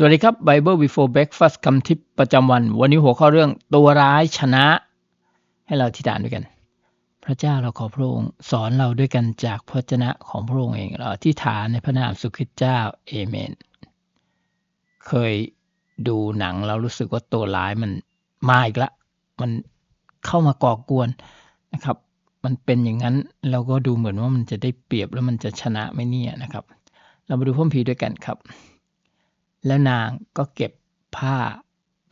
สวัสดีครับ Bible Before Breakfast คำทิปประจำวัน วันนี้หัวข้อเรื่องตัวร้ายชนะ ให้เราทิฏฐานด้วยกัน พระเจ้าเราขอพระองค์สอนเราด้วยกันจากพระเจนะของพระองค์เองเราทิฏฐานในพระนามสุขิตเจ้าเอเมน เคยดูหนังเรารู้สึกว่าตัวร้ายมันมาอีกละมันเข้ามาก่อกวนนะครับ มันเป็นอย่างนั้นเราก็ดูเหมือนว่ามันจะได้เปรียบแล้วมันจะชนะไม่เนี่ยนะครับ เรามาดูพ่อพีด้วยกันครับ แล้วนางก็เก็บผ้า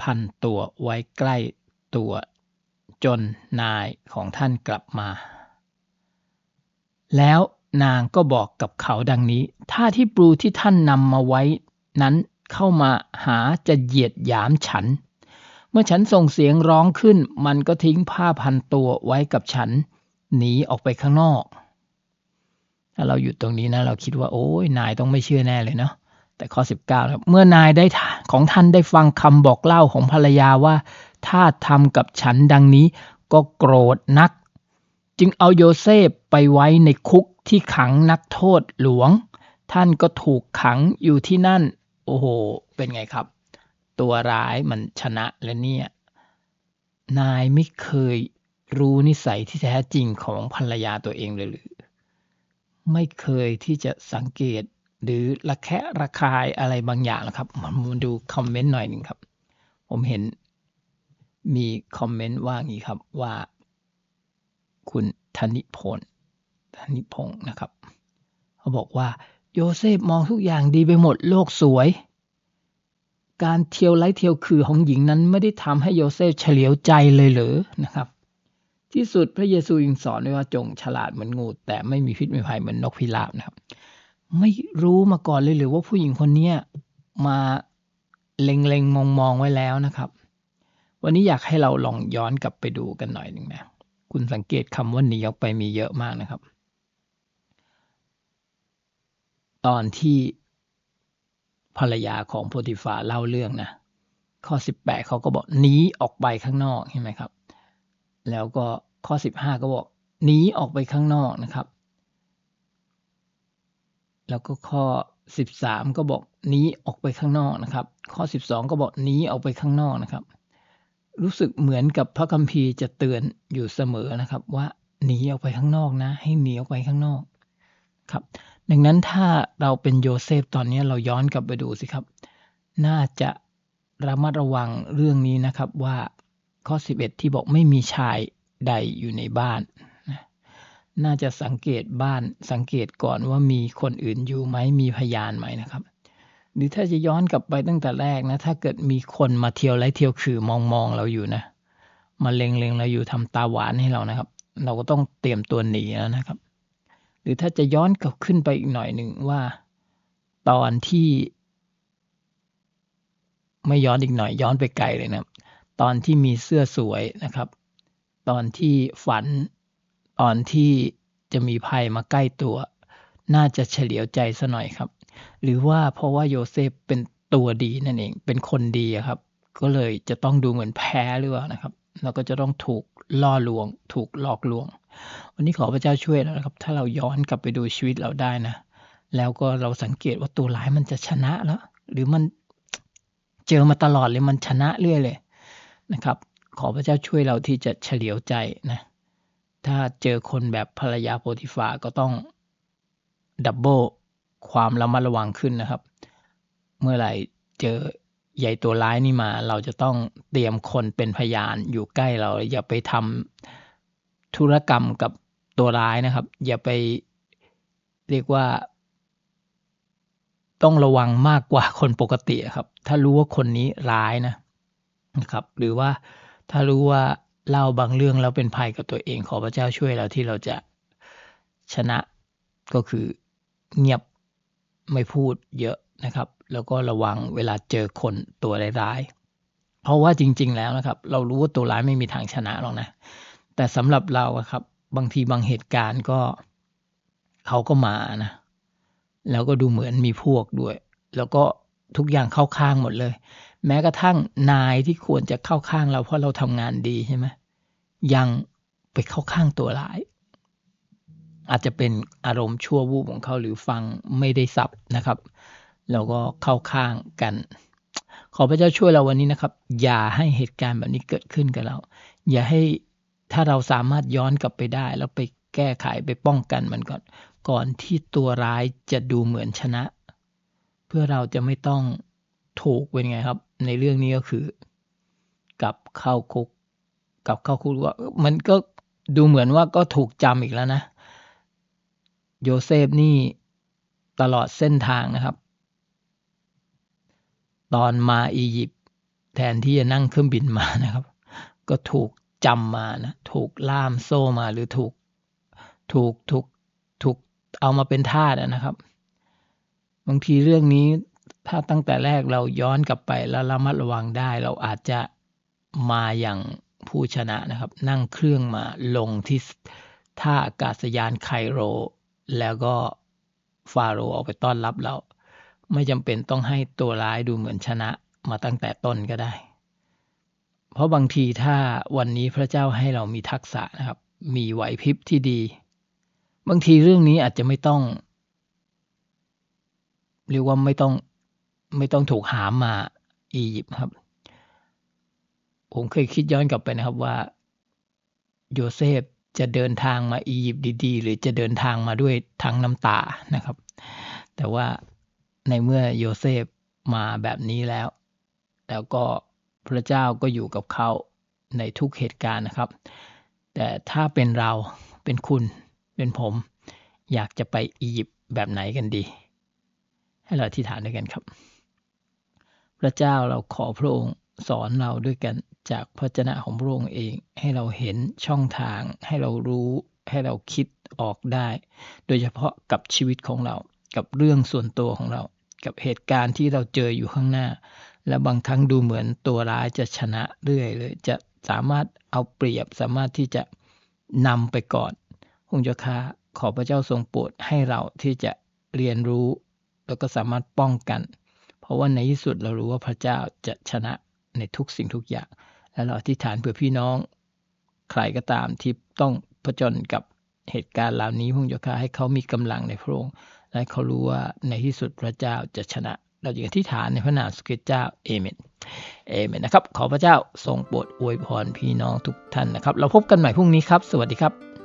พันตัวไว้ใกล้ตัว จนนายของท่านกลับมา แล้วนางก็บอกกับเขาดังนี้ ถ้าที่ปลูที่ท่านนำมาไว้นั้นเข้ามาหาจะเหยียดหยามฉัน เมื่อฉันส่งเสียงร้องขึ้น มันก็ทิ้งผ้าพันตัวไว้กับฉัน หนีออกไปข้างนอก ถ้าเราอยู่ตรงนี้นะ เราคิดว่า โอ้ยนายต้องไม่เชื่อแน่เลยเนาะ แต่ข้อ 19ครับเมื่อนายได้ของท่านได้ฟังคำบอกเล่าของภรรยาว่า ถ้าทำกับฉันดังนี้ก็โกรธนัก จึงเอาโยเซฟไปไว้ในคุกที่ขังนักโทษหลวง ท่านก็ถูกขังอยู่ที่นั่น โอ้โห เป็นไงครับ ตัวร้ายมันชนะแล้วเนี่ย นายไม่เคยรู้นิสัยที่แท้จริงของภรรยาตัวเองเลยหรือ ไม่เคยที่จะสังเกต หรือระแคะระคายอะไรบางอย่างนะครับมาดูคอมเมนต์หน่อยหนึ่งครับ ผมเห็นมีคอมเมนต์ว่างี้ครับว่า คุณธนิพลธนิพงศ์นะครับ เขาบอกว่าโยเซฟมองทุกอย่างดีไปหมดโลกสวย การเที่ยวไล่เที่ยวคือของหญิงนั้นไม่ได้ทำให้โยเซฟเฉลียวใจเลยเหรอนะครับ ที่สุดพระเยซูยังสอนไว้ว่าจงฉลาดเหมือนงู แต่ไม่มีพิษไมีภัยเหมือนนกพิราบนะครับ ไม่รู้มาก่อนเลยหรือว่าผู้หญิงคนนี้มาเล็งๆ มองๆไว้แล้วนะครับ วันนี้อยากให้เราลองย้อนกลับไปดูกันหน่อยหนึ่งนะ คุณสังเกตคำว่าหนีออกไปมีเยอะมากนะครับ ตอนที่ภรรยาของโพธิฟาเล่าเรื่องนะ ข้อ 18 เขาก็บอกหนีออกไปข้างนอกใช่ไหมครับ แล้วก็ข้อ 15 ก็บอกหนีออกไปข้างนอกนะครับ แล้วก็ข้อ 13 ก็บอกหนีออกไปข้างนอกนะครับ ข้อ 12 ก็บอกหนีออกไปข้างนอกนะครับ รู้สึกเหมือนกับพระคัมภีร์จะเตือนอยู่เสมอนะครับ ว่าหนีออกไปข้างนอกนะ ให้หนีออกไปข้างนอกครับ ดังนั้นถ้าเราเป็นโยเซฟตอนนี้เราย้อนกลับไปดูสิครับ น่าจะระมัดระวังเรื่องนี้นะครับว่าข้อ 11 ที่บอกไม่มีชายใดอยู่ในบ้าน น่าจะสังเกตบ้านสังเกตก่อนว่ามีคนอื่นอยู่ไหมมีพยานไหมนะครับ หรือถ้าจะย้อนกลับไปตั้งแต่แรกนะ ถ้าเกิดมีคนมาเที่ยวไล่เที่ยวคือมองมองเราอยู่นะมาเล็งเล็งเราอยู่ทำตาหวานให้เรานะครับ เราก็ต้องเตรียมตัวหนีแล้วนะครับ หรือถ้าจะย้อนกลับขึ้นไปอีกหน่อยหนึ่งว่า ตอนที่ ไม่ย้อนอีกหน่อย ย้อนไปไกลเลยนะตอนที่มีเสื้อสวยนะครับ ตอนที่ฝัน ตอนที่จะมีภัยมาใกล้ตัว น่าจะเฉลียวใจซะหน่อยครับ หรือว่าเพราะว่าโยเซฟเป็นตัวดีนั่นเองเป็นคนดีครับ ก็เลยจะต้องดูเหมือนแพ้หรือเปล่านะครับเราก็จะต้องถูกล่อลวง ถูกหลอกลวง วันนี้ขอพระเจ้าช่วยแล้วนะครับ ถ้าเราย้อนกลับไปดูชีวิตเราได้นะ แล้วก็เราสังเกตว่าตัวร้ายมันจะชนะแล้ว หรือมันเจอมาตลอดเลยมันชนะเรื่อยเลยนะครับ ขอพระเจ้าช่วยเราที่จะเฉลียวใจนะ ถ้าเจอคนแบบภรรยาโพธิฟาก็ต้องดับเบิลความระมัดระวังขึ้นนะครับ เมื่อไหร่เจอใหญ่ตัวร้ายนี่มา เราจะต้องเตรียมคนเป็นพยานอยู่ใกล้เรา อย่าไปทำธุรกรรมกับตัวร้ายนะครับ อย่าไปเรียกว่า ต้องระวังมากกว่าคนปกติครับ ถ้ารู้ว่าคนนี้ร้ายนะนะครับ หรือว่าถ้ารู้ว่า เล่าบางเรื่องแล้วเป็นภัยกับตัวเอง ขอพระเจ้าช่วยเราที่เราจะชนะก็คือเงียบไม่พูดเยอะนะครับ แล้วก็ระวังเวลาเจอคนตัวร้ายๆเพราะว่าจริง ๆ แล้วนะครับ เรารู้ว่าตัวร้ายไม่มีทางชนะหรอกนะ แต่สำหรับเราครับ บางทีบางเหตุการณ์ก็เขาก็มานะ แล้วก็ดูเหมือนมีพวกด้วย แล้วก็ทุกอย่างเข้าข้างหมดเลย แม้กระทั่งนายที่ควรจะเข้าข้างเราเพราะเราทำงานดีใช่ไหมยังไปเข้าข้างตัวร้าย อาจจะเป็นอารมณ์ชั่ววูบของเขาหรือฟังไม่ได้สับนะครับแล้วก็เข้าข้างกัน ขอพระเจ้าช่วยเราวันนี้นะครับ อย่าให้เหตุการณ์แบบนี้เกิดขึ้นกับเรา อย่าให้ถ้าเราสามารถย้อนกลับไปได้ แล้วไปแก้ไขไปป้องกันมันก่อน ก่อนที่ตัวร้ายจะดูเหมือนชนะ เพื่อเราจะไม่ต้องถูกเป็นไงครับ ในเรื่องนี้ก็คือ กลับเข้าคุกกลับเข้าคุกว่า มันก็ดูเหมือนว่าก็ถูกจำอีกแล้วนะ โยเซฟนี่ตลอดเส้นทางนะครับ ตอนมาอียิปต์แทนที่จะนั่งเครื่องบินมานะครับ ก็ถูกจำมานะ ถูกล่ามโซ่มาหรือถูกถูกถูกถูกเอามาเป็นทาสนะครับ บางทีเรื่องนี้ ถ้าตั้งแต่แรกเราย้อนกลับไปแล้วระมัดระวังได้ เราอาจจะมาอย่างผู้ชนะนะครับ นั่งเครื่องมาลงที่ท่าอากาศยานไคโร แล้วก็ฟาโรออกไปต้อนรับเรา ไม่จำเป็นต้องให้ตัวร้ายดูเหมือนชนะมาตั้งแต่ต้นก็ได้ เพราะบางทีถ้าวันนี้พระเจ้าให้เรามีทักษะนะครับ มีไหวพริบที่ดี บางทีเรื่องนี้อาจจะไม่ต้อง เรียกว่าไม่ต้อง ไม่ต้องถูกหามมาอียิปต์ครับ ผมเคยคิดย้อนกลับไปนะครับว่า โยเซฟจะเดินทางมาอียิปต์ดีๆ หรือจะเดินทางมาด้วยทั้งน้ำตานะครับ แต่ว่าในเมื่อโยเซฟมาแบบนี้แล้ว แล้วก็พระเจ้าก็อยู่กับเขาในทุกเหตุการณ์นะครับ แต่ถ้าเป็นเราเป็นคุณเป็นผม อยากจะไปอียิปต์แบบไหนกันดี ให้เราอธิษฐานด้วยกันครับ พระเจ้าเราขอพระองค์สอนเราด้วยกันจากพระจนะของพระองค์เอง ให้เราเห็นช่องทาง ให้เรารู้ให้เราคิดออกได้ โดยเฉพาะกับชีวิตของเรา กับเรื่องส่วนตัวของเรา กับเหตุการณ์ที่เราเจออยู่ข้างหน้า และบางครั้งดูเหมือนตัวร้ายจะชนะเรื่อยเลย จะสามารถเอาเปรียบสามารถที่จะนำไปก่อนพงเจ้าค่าขอพระเจ้าทรงโปรดให้เราที่จะเรียนรู้ แล้วก็สามารถป้องกัน เพราะว่าในที่สุดเรารู้ว่าพระเจ้าจะชนะในทุกสิ่งทุกอย่าง และเราอธิษฐานเพื่อพี่น้อง ใครก็ตามที่ต้องผจญกับเหตุการณ์เหล่านี้พงเจ้าค่าให้เขามีกำลังในพระองค์และเขารู้ว่าในที่สุดพระเจ้าจะชนะ เราจึงอธิษฐานในพระนามสุกิเจ้าเอเมนเอเมนนะครับ ขอพระเจ้าทรงโปรดอวยพรพี่น้องทุกท่านนะครับ เราพบกันใหม่พรุ่งนี้ครับ สวัสดีครับ